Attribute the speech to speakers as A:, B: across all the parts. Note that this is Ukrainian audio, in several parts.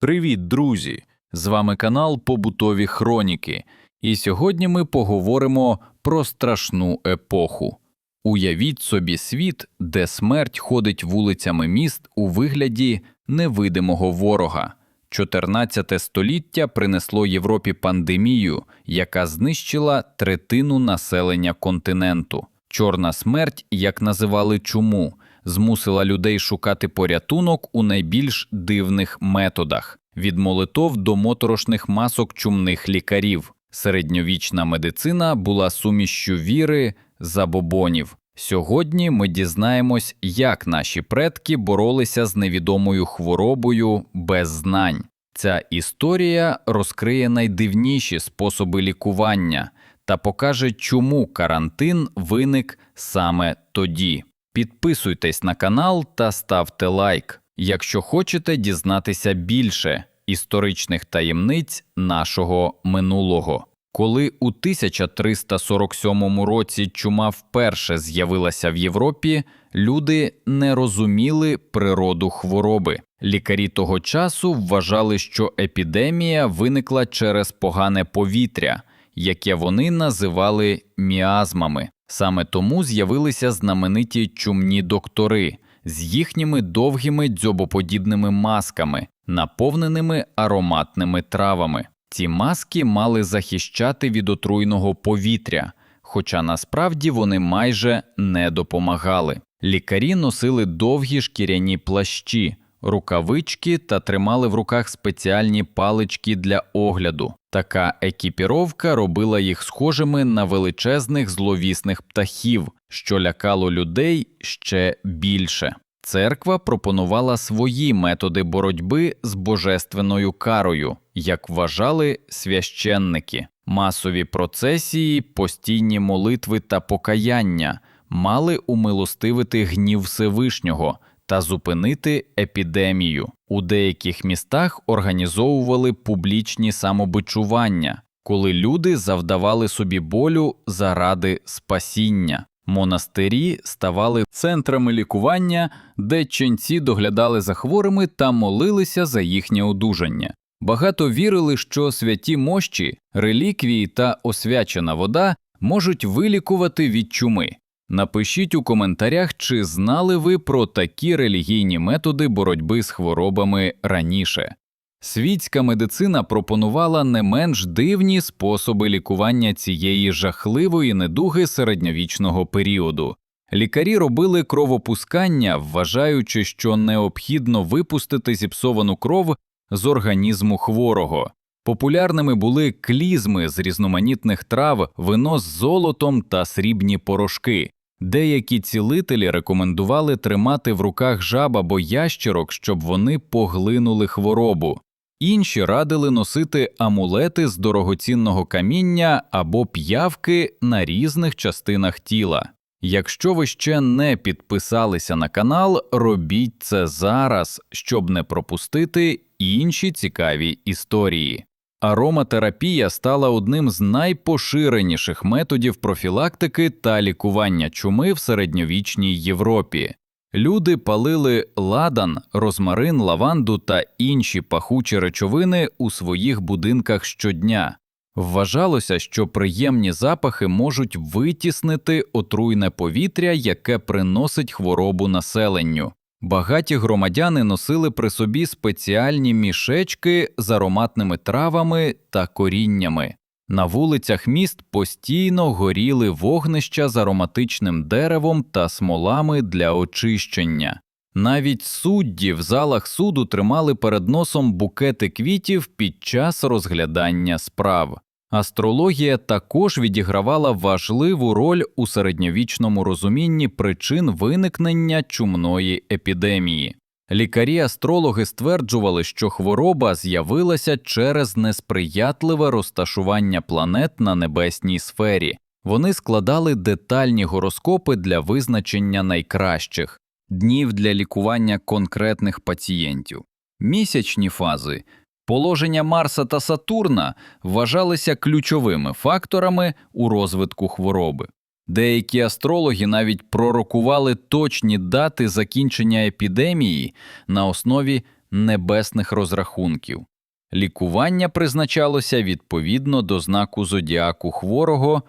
A: Привіт, друзі! З вами канал Побутові Хроніки, і сьогодні ми поговоримо про страшну епоху. Уявіть собі світ, де смерть ходить вулицями міст у вигляді невидимого ворога. 14 століття принесло Європі пандемію, яка знищила третину населення континенту. Чорна смерть, як називали чуму, змусила людей шукати порятунок у найбільш дивних методах від молитов до моторошних масок чумних лікарів. Середньовічна медицина була сумішчю віри забобонів. Сьогодні ми дізнаємось, як наші предки боролися з невідомою хворобою без знань. Ця історія розкриє найдивніші способи лікування та покаже, чому карантин виник саме тоді. Підписуйтесь на канал та ставте лайк, якщо хочете дізнатися більше історичних таємниць нашого минулого. Коли у 1347 році чума вперше з'явилася в Європі, люди не розуміли природу хвороби. Лікарі того часу вважали, що епідемія виникла через погане повітря, яке вони називали міазмами. Саме тому з'явилися знамениті чумні доктори з їхніми довгими дзьобоподібними масками, наповненими ароматними травами. Ці маски мали захищати від отруйного повітря, хоча насправді вони майже не допомагали. Лікарі носили довгі шкіряні плащі, рукавички та тримали в руках спеціальні палички для огляду. Така екіпіровка робила їх схожими на величезних зловісних птахів, що лякало людей ще більше. Церква пропонувала свої методи боротьби з божественною карою, як вважали священники. Масові процесії, постійні молитви та покаяння мали умилостивити гнів Всевишнього та зупинити епідемію. У деяких містах організовували публічні самобичування, коли люди завдавали собі болю заради спасіння. Монастирі ставали центрами лікування, де ченці доглядали за хворими та молилися за їхнє одужання. Багато вірили, що святі мощі, реліквії та освячена вода можуть вилікувати від чуми. Напишіть у коментарях, чи знали ви про такі релігійні методи боротьби з хворобами раніше. Світська медицина пропонувала не менш дивні способи лікування цієї жахливої недуги середньовічного періоду. Лікарі робили кровопускання, вважаючи, що необхідно випустити зіпсовану кров з організму хворого. Популярними були клізми з різноманітних трав, вино з золотом та срібні порошки. Деякі цілителі рекомендували тримати в руках жаб або ящерок, щоб вони поглинули хворобу. Інші радили носити амулети з дорогоцінного каміння або п'явки на різних частинах тіла. Якщо ви ще не підписалися на канал, робіть це зараз, щоб не пропустити інші цікаві історії. Ароматерапія стала одним з найпоширеніших методів профілактики та лікування чуми в середньовічній Європі. Люди палили ладан, розмарин, лаванду та інші пахучі речовини у своїх будинках щодня. Вважалося, що приємні запахи можуть витіснити отруйне повітря, яке приносить хворобу населенню. Багаті громадяни носили при собі спеціальні мішечки з ароматними травами та коріннями. На вулицях міст постійно горіли вогнища з ароматичним деревом та смолами для очищення. Навіть судді в залах суду тримали перед носом букети квітів під час розглядання справ. Астрологія також відігравала важливу роль у середньовічному розумінні причин виникнення чумної епідемії. Лікарі-астрологи стверджували, що хвороба з'явилася через несприятливе розташування планет на небесній сфері. Вони складали детальні гороскопи для визначення найкращих днів для лікування конкретних пацієнтів. Місячні фази Положення Марса та Сатурна вважалися ключовими факторами у розвитку хвороби. Деякі астрологи навіть пророкували точні дати закінчення епідемії на основі небесних розрахунків. Лікування призначалося відповідно до знаку зодіаку хворого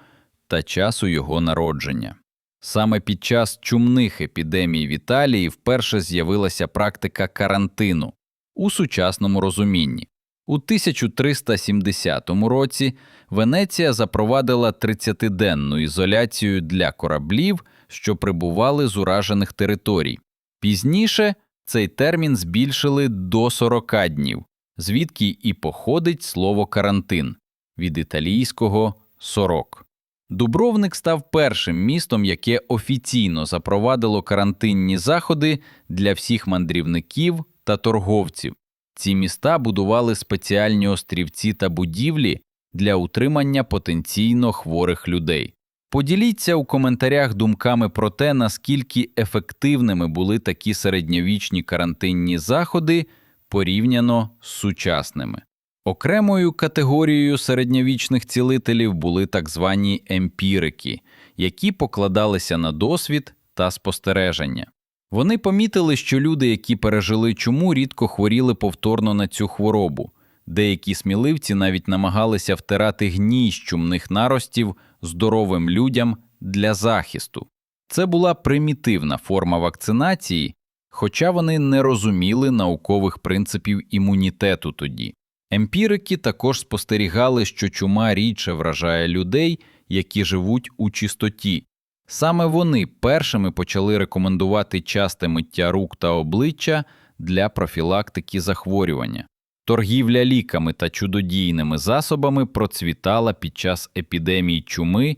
A: та часу його народження. Саме під час чумних епідемій в Італії вперше з'явилася практика карантину у сучасному розумінні. У 1370 році Венеція запровадила 30-денну ізоляцію для кораблів, що прибували з уражених територій. Пізніше цей термін збільшили до 40 днів, звідки і походить слово карантин від італійського сорок. Дубровник став першим містом, яке офіційно запровадило карантинні заходи для всіх мандрівників та торговців. Ці міста будували спеціальні острівці та будівлі для утримання потенційно хворих людей. Поділіться у коментарях думками про те, наскільки ефективними були такі середньовічні карантинні заходи порівняно з сучасними. Окремою категорією середньовічних цілителів були так звані емпірики, які покладалися на досвід та спостереження. Вони помітили, що люди, які пережили чуму, рідко хворіли повторно на цю хворобу. Деякі сміливці навіть намагалися втирати гній з чумних наростів здоровим людям для захисту. Це була примітивна форма вакцинації, хоча вони не розуміли наукових принципів імунітету тоді. Емпірики також спостерігали, що чума рідше вражає людей, які живуть у чистоті. Саме вони першими почали рекомендувати часте миття рук та обличчя для профілактики захворювання. Торгівля ліками та чудодійними засобами процвітала під час епідемії чуми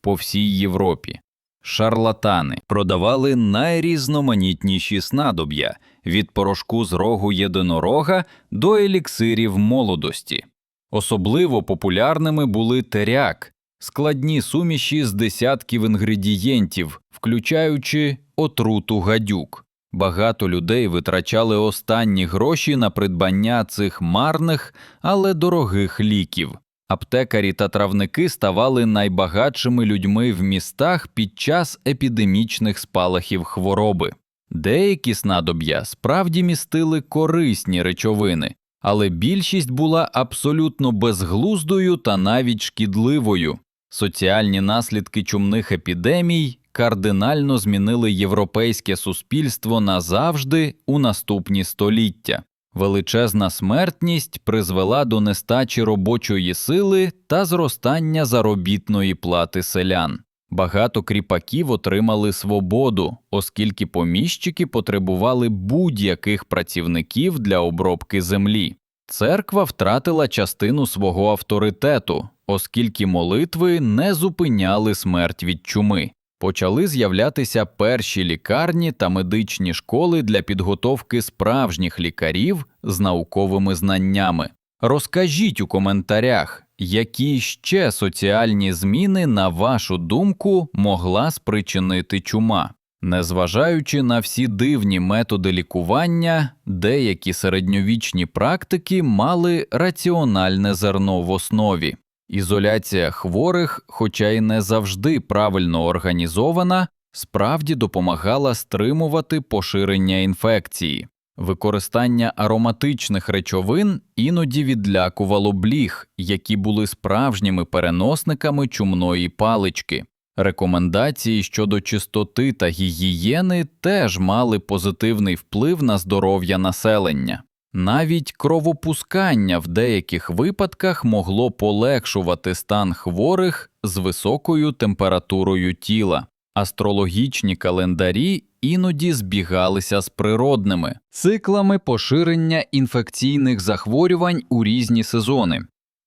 A: по всій Європі. Шарлатани продавали найрізноманітніші снадоб'я від порошку з рогу єдинорога до еліксирів молодості. Особливо популярними були теряк, складні суміші з десятків інгредієнтів, включаючи отруту гадюк. Багато людей витрачали останні гроші на придбання цих марних, але дорогих ліків. Аптекарі та травники ставали найбагатшими людьми в містах під час епідемічних спалахів хвороби. Деякі снадоб'я справді містили корисні речовини, але більшість була абсолютно безглуздою та навіть шкідливою. Соціальні наслідки чумних епідемій кардинально змінили європейське суспільство назавжди у наступні століття. Величезна смертність призвела до нестачі робочої сили та зростання заробітної плати селян. Багато кріпаків отримали свободу, оскільки поміщики потребували будь-яких працівників для обробки землі. Церква втратила частину свого авторитету, оскільки молитви не зупиняли смерть від чуми. Почали з'являтися перші лікарні та медичні школи для підготовки справжніх лікарів з науковими знаннями. Розкажіть у коментарях, які ще соціальні зміни, на вашу думку, могла спричинити чума. Незважаючи на всі дивні методи лікування, деякі середньовічні практики мали раціональне зерно в основі. Ізоляція хворих, хоча й не завжди правильно організована, справді допомагала стримувати поширення інфекції. Використання ароматичних речовин іноді відлякувало бліг, які були справжніми переносниками чумної палички. Рекомендації щодо чистоти та гігієни теж мали позитивний вплив на здоров'я населення. Навіть кровопускання в деяких випадках могло полегшувати стан хворих з високою температурою тіла. Астрологічні календарі іноді збігалися з природними циклами поширення інфекційних захворювань у різні сезони.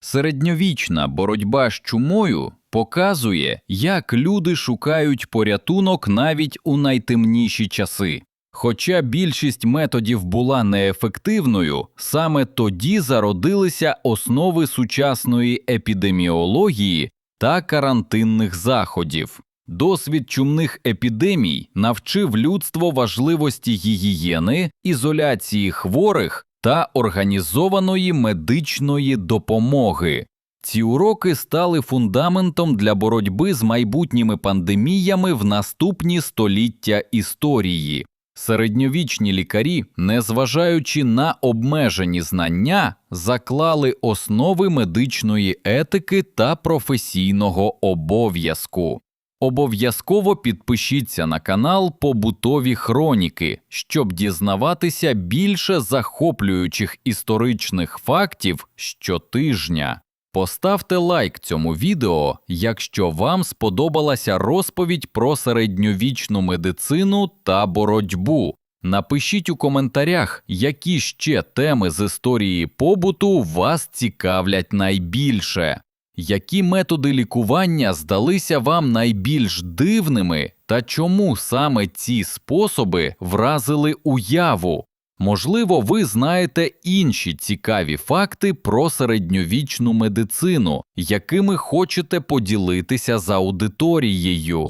A: Середньовічна боротьба з чумою показує, як люди шукають порятунок навіть у найтемніші часи. Хоча більшість методів була неефективною, саме тоді зародилися основи сучасної епідеміології та карантинних заходів. Досвід чумних епідемій навчив людство важливості гігієни, ізоляції хворих та організованої медичної допомоги. Ці уроки стали фундаментом для боротьби з майбутніми пандеміями в наступні століття історії. Середньовічні лікарі, незважаючи на обмежені знання, заклали основи медичної етики та професійного обов'язку. Обов'язково підпишіться на канал Побутові Хроніки, щоб дізнаватися більше захоплюючих історичних фактів щотижня. Поставте лайк цьому відео, якщо вам сподобалася розповідь про середньовічну медицину та боротьбу. Напишіть у коментарях, які ще теми з історії побуту вас цікавлять найбільше. Які методи лікування здалися вам найбільш дивними, та чому саме ці способи вразили уяву? Можливо, ви знаєте інші цікаві факти про середньовічну медицину, якими хочете поділитися з аудиторією.